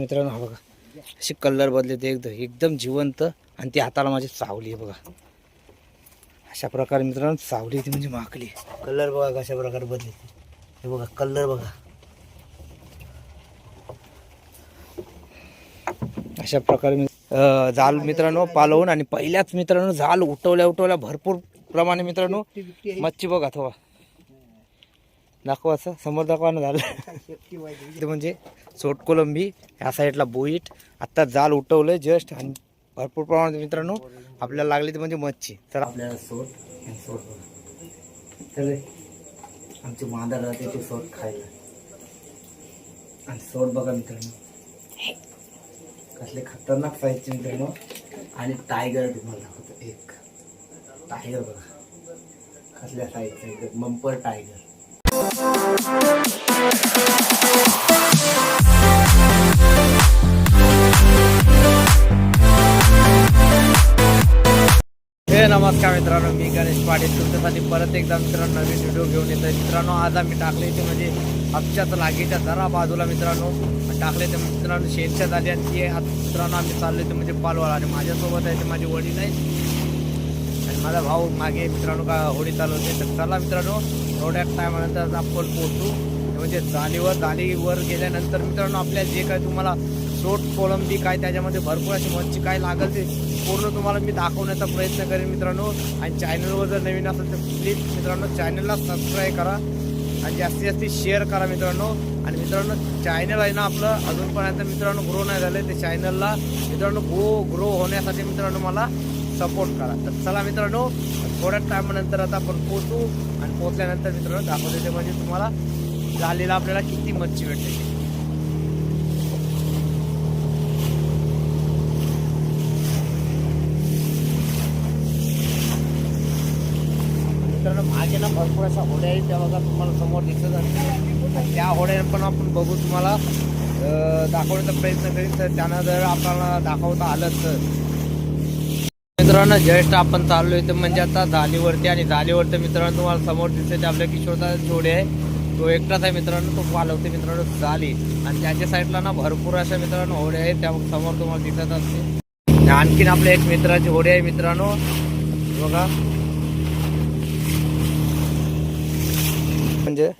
मित्रांनो हा बघा. अशी कलर बदलते एकदम एकदम जिवंत आणि ती हाताला माझी चावली आहे बघा. अशा प्रकारे मित्रांनो सावली ती म्हणजे माकली. कलर बघा कशा प्रकारे बदली हे बघा कलर बघा. अशा प्रकारे झाल जाल मित्रांनो पालवून आणि पहिल्याच मित्रांनो जाल उठवल्या उठवल्या भरपूर प्रमाणे मित्रांनो मच्छी बघा थोडा. दाखवा असं. समोर दाखवा ना झालं. ते म्हणजे सोट कोलंबी ह्या साईडला बोईट. आत्ता जाल उठवलंय जस्ट आणि भरपूर प्रमाणात मित्रांनो आपल्याला लागली ते म्हणजे मच्छी. तर आपल्याला सोट आणि सोट आमची मांदर राहते ते सोट खायला. आणि सोट बघा मित्रांनो. कसले खतरनाक साईजचे मित्रांनो. आणि टायगर तुम्हाला दाखवतो. एक. टायगर बघा. कसल्या साईजचं एक. बंपर टायगर नमस्कार मित्रांनो मी गणेश पाटील. तुमच्यासाठी परत एकदा मित्रांनो नवीन व्हिडिओ घेऊन येतो मित्रांनो आज आम्ही टाकले ते म्हणजे आमच्याच लागीच्या जरा बाजूला मित्रांनो टाकले ते मित्रांनो शेतच्या झाली आणि ते मित्रांनो आम्ही चालले ते म्हणजे पालवाला आणि माझ्यासोबत आहे ते माझे वडील आहेत. माझा भाऊ मागे मित्रांनो का होडी चालवते तर चला मित्रांनो थोड्या टायमानंतर आपण पोहोचू. म्हणजे जालीवर जालीवर गेल्यानंतर मित्रांनो आपल्या जे काय तुम्हाला सोट कोळंबी काय त्याच्यामध्ये भरपूर अशी मच्छी काय लागेल ते पूर्ण तुम्हाला मी दाखवण्याचा प्रयत्न करेन मित्रांनो. आणि चॅनलवर जर नवीन असेल तर प्लीज मित्रांनो चॅनलला सबस्क्राईब करा. आणि जास्तीत जास्त शेअर करा मित्रांनो. आणि मित्रांनो चॅनल आहे ना आपलं अजूनपर्यंत मित्रांनो ग्रो नाही झालं ते चॅनलला मित्रांनो गो ग्रो होण्यासाठी मित्रांनो मला सपोर्ट करा. तर चला मित्रांनो थोड्या टायमानंतर आता आपण पोचू आणि पोचल्यानंतर मित्रांनो दाखवते ते म्हणजे तुम्हाला झालेला आपल्याला किती मच्छी भेटते. मित्रांनो मागे ना भरपूर अशा होड्या आहेत त्या बघा तुम्हाला समोर दिसत असतील त्या होड्या पण आपण बघू तुम्हाला दाखवण्याचा प्रयत्न करीन. तर त्यांना जर आपल्याला दाखवता आलं तर. मित्रांनो जस्ट आपण चाललो तर म्हणजे आता झालीवरती आणि जालीवरती मित्रांनो तुम्हाला समोर दिसते ते आपल्या किशोरचा जोडे आहे. तो एकटाच आहे मित्रांनो तो पालवते मित्रांनो जाली आणि त्याच्या साईडला ना भरपूर अशा मित्रांनो होड्या आहेत त्या समोर तुम्हाला दिसत असते आणखीन आपल्या एक मित्राची होडी आहे मित्रांनो. बघा. म्हणजे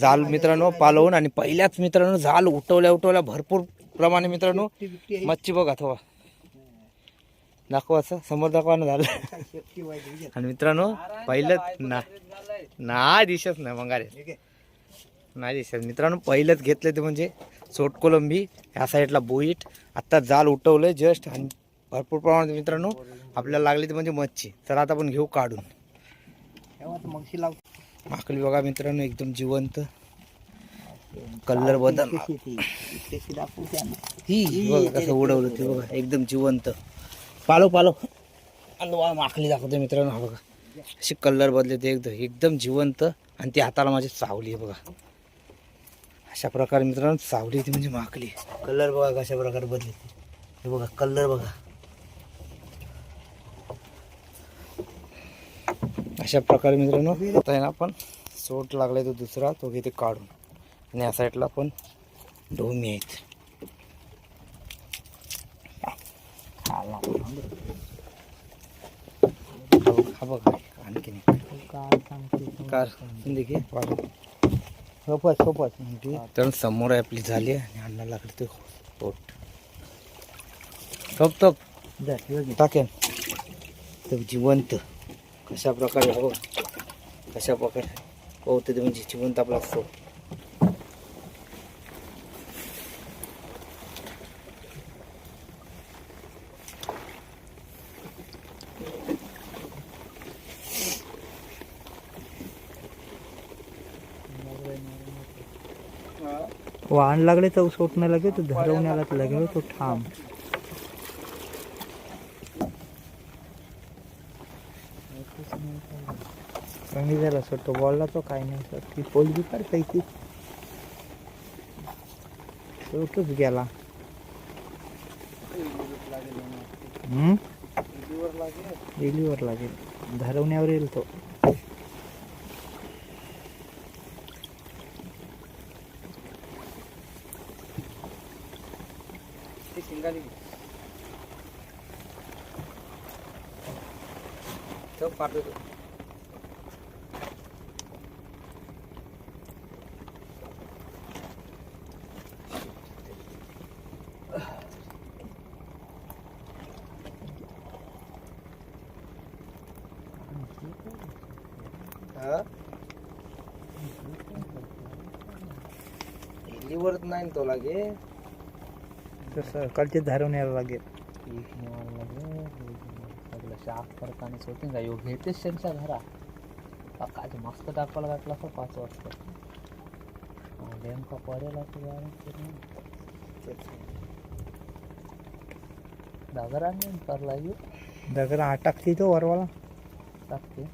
झाल मित्रांनो पालवून आणि पहिल्याच मित्रांनो झाल उठवल्या उठवल्या भरपूर प्रमाणे मित्रांनो. मच्छी बघा थोडा. दाखवा असं समोर दाखवा ना झालं. आणि मित्रांनो पहिलं ना नाही दिसत नाही मग अरे नाही दिसत. मित्रांनो पहिलंच घेतलं ते म्हणजे सोट कोलंबी. ह्या साईडला बोईट. आत्ता जाल उठवलंय जस्ट आणि भरपूर प्रमाणात मित्रांनो आपल्याला लागली ते म्हणजे मच्छी. तर आता आपण घेऊ काढून. माकली बघा मित्रांनो एकदम जिवंत. कलर बदल ही बघा कसं उडवलं ते बघा. एकदम जिवंत. पालो पालो. आणि तुम्हाला माखली दाखवतो मित्रांनो हा बघा. अशी कलर बदलते एकदम एकदम जिवंत आणि ती हाताला माझी सावली आहे बघा. अशा प्रकारे मित्रांनो सावली ती म्हणजे माकली कलर बघा कशा प्रकारे बदलते. हे बघा कलर बघा. अशा प्रकारे मित्रांनो आता आहे ना आपण सोट लागलाय तो दुसरा तो घेते काढून. आणि या साईडला पण डोमी आहेत. हा बघा आणखीन कार देखील सोपच सोपच तर समोर आहे आपली झाली आणि अण्णा लागले ते पोट टोप टोप टाकेन. तर जिवंत. कशा प्रकारे हो कशा प्रकारे पोहते ते म्हणजे जिवंत आपला असतो वाहन लागले तर सोटणं लगे तो धरवण्याला लगे हो, तो ठाम. कमी झाला सर तो बोलला तो काय नाही सर ती पोल बी काढता सोटच गेला. हम्म? लागेल. धरवण्यावर येईल तो. शिंगाली. ठेव पाठवतो हा? लिव्हरच नाही तो लागे. तसं कालचे धरवण्याला लागेल. एक निवायला लागेल सगळं शाक करताना होते का योग घेतेच त्यांच्या घरा. काय मस्त दाखवायला घातला असं पाच वाजता? नेमका पडेल दादरा नाही करला येऊ दगड टाकते तो वरवाला. टाकते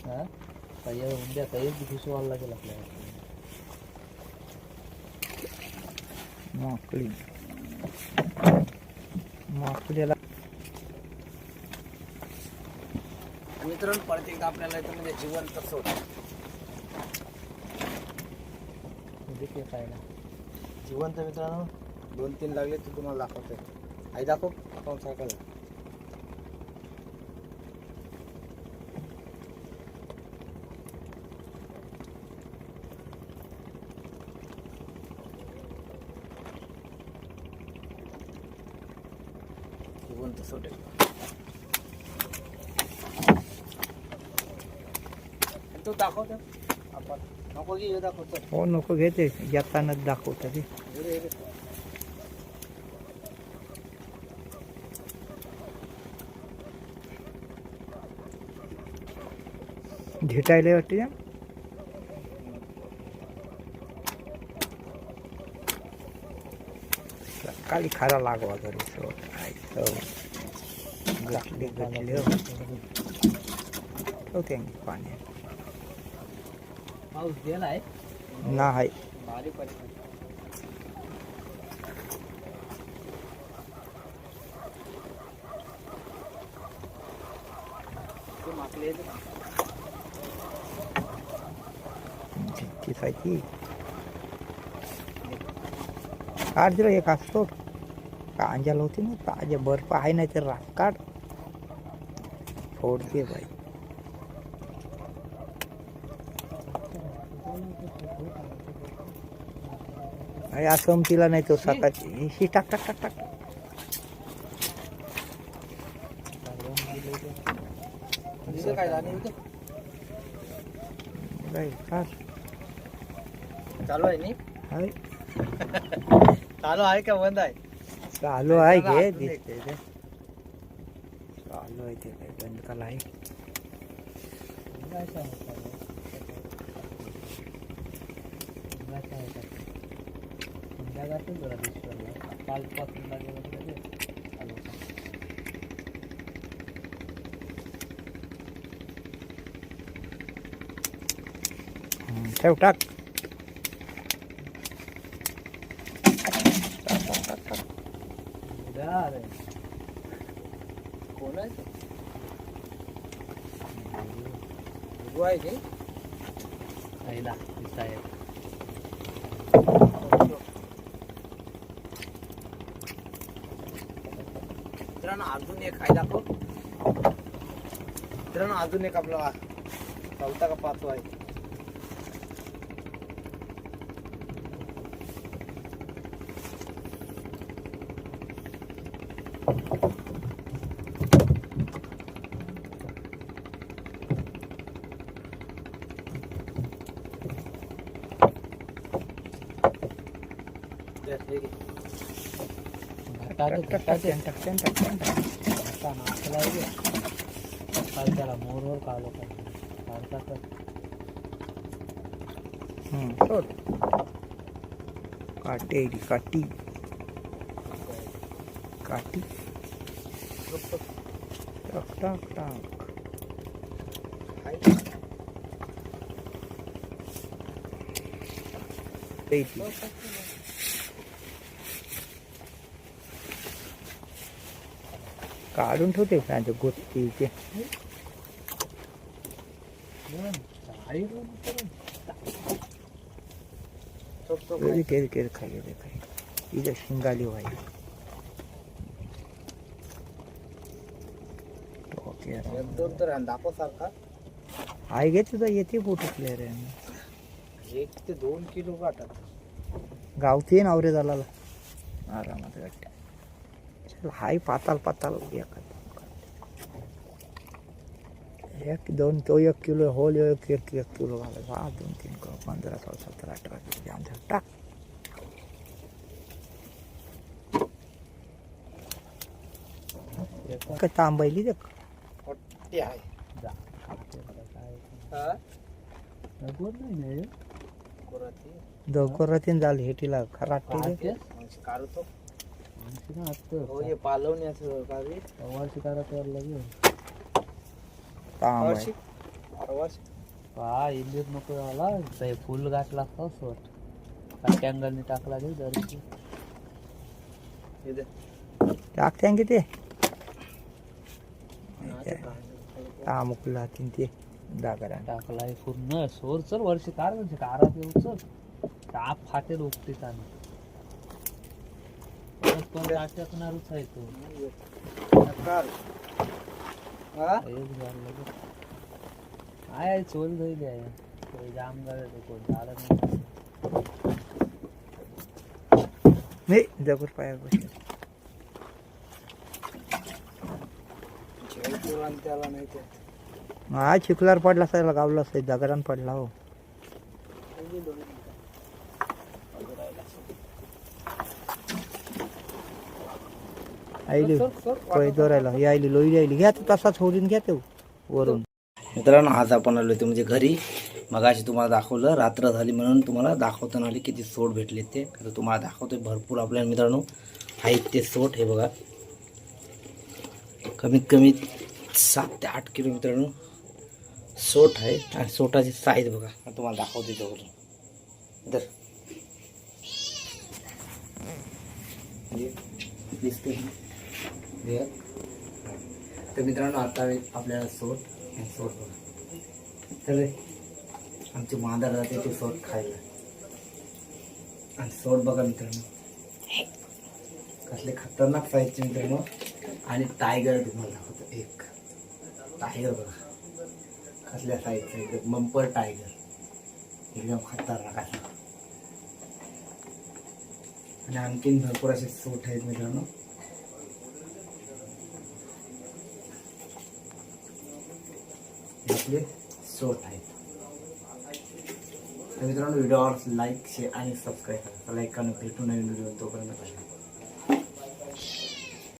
हा तयार उद्या तयार घुसवायला लागेल आपल्याला. माकडी. माकडीला मित्रांनो परत एकदा आपल्याला इथं म्हणजे जिवंत सोड उद्या ते खायला जिवंत मित्रांनो दोन तीन लागले ते तुम्हाला दाखवतोय. आई दाखव पाहून सायकल जिवंत सोडे तो दाखवतो आपण नको की हे दाखवतो हो नको घेते येतानाच दाखवतात ते. झेटायला वाटते ना सकाळी खारा लागवा घरी सोड गटले गटले ठेवते पाण्यात पाऊस गेलाय. नाही. बारीक बारीक ते? माकले आहेत ना. तिसायची काढ दिलं एक असतो. कांजाला होती ना ताजे बर्फ आहे नाही तर रात काढ फोडते बाई अरे असं तिला नाही तो सकाळची ही टाक टाक टाक टाक तिचं काय झालं होतं? बाई, काढ. चालू आहे नी हाय. चालू आहे का बंद आहे चालू आहे घे दिसते ते. चालू आहे ते काय बंद कला आहे. ठेव टाक. कोण आहे ते? गुरु आहे ते पहिला मित्रांनो अजून एक आहे दाखव मित्रांनो अजून एक आपला चौथा का पाचवा आहे दे, हे घे. घटाचे टाक, टाक, टाक, घटाचे टाक, टाक, टाक, टाक, टाक. घटा नाचला काल त्याला मोरवर काढलो हम्म, काटेरी काटी. काटी. टाक टाक टाक. काढून ठेवते का गोष्टी ते केळी केळी खाली. इथं शिंगाली व्हाय एक दोन तर आहे, दाखव सारखा आई घे तुझा येते फोटो प्लेअर एक ते दोन किलो काटत गावठी नवरे झाला आरामात गट्ट्या चल हाय पाताल पाताल एक एक दोन तो एक किलो होल एक एक एक किलो घालायचा हा दोन तीन किलो पंधरा सोळा सतरा अठरा किलो जाम झालं. टाक येतं. काय तांबायली ते आहे. हा? हे? कोराती. काढतो. हो हे पालवण्याचं नको आला ते फुल घातला असता सोट टाकला गे दरची इथे. टाकते की ते नाचे काय. तामुकला तीन ते दागरा. टाकला हे पूर्ण. सोर चल वर्षी कार म्हणजे कारात येऊ चल ताप फाटेल उपटीत आणि परत पण टाकणारच आहे तो. काढ. हा? एक झालं लगे. काय आहे? चोल धुईल आहे. तो जाम गाड्या तो कोण झालं नाही. नाही दगड पाया बसले जेवपूर आणि त्याला नाही हा चिखलार पडला असायला गावला असायला दगडान पडला हो. आईली सर, दोरायला ही आईली लोई आईली. घ्या तू तसाच होडून घ्या तो वरून. मित्रांनो आज आपण आलो होतो म्हणजे घरी. मगाशी तुम्हाला दाखवलं रात्र झाली म्हणून तुम्हाला दाखवताना आले किती सोट भेटले ते. आता तुम्हाला दाखवतोय भरपूर आपल्या मित्रांनो आहेत ते सोट हे बघा. कमीत कमी सात ते आठ किलो मित्रांनो. सोट आहे आणि सोटाची साईज बघा. तुम्हाला दाखवते जवळून तर दिसते? हे. तर मित्रांनो आता आपल्याला सोट आणि सोट बघा. तर आमचे मांजर जाते ते सोट खायला. आणि सोट बघा मित्रांनो. कसले खतरनाक साईजचे मित्रांनो. आणि टायगर तुम्हाला दाखवतो. एक. टायगर बघा. कसल्या साईजचं एकदम बंपर टायगर एकदम खतरनाक असा आणि आणखीन भरपूर असे सोट आहेत मित्रांनो. आपले सोट आहेत. तर मित्रांनो व्हिडिओवर लाईक शेअर आणि सबस्क्राईब करा. लाईक करणं भेटून नवीन व्हिडिओ तोपर्यंत पाहिजे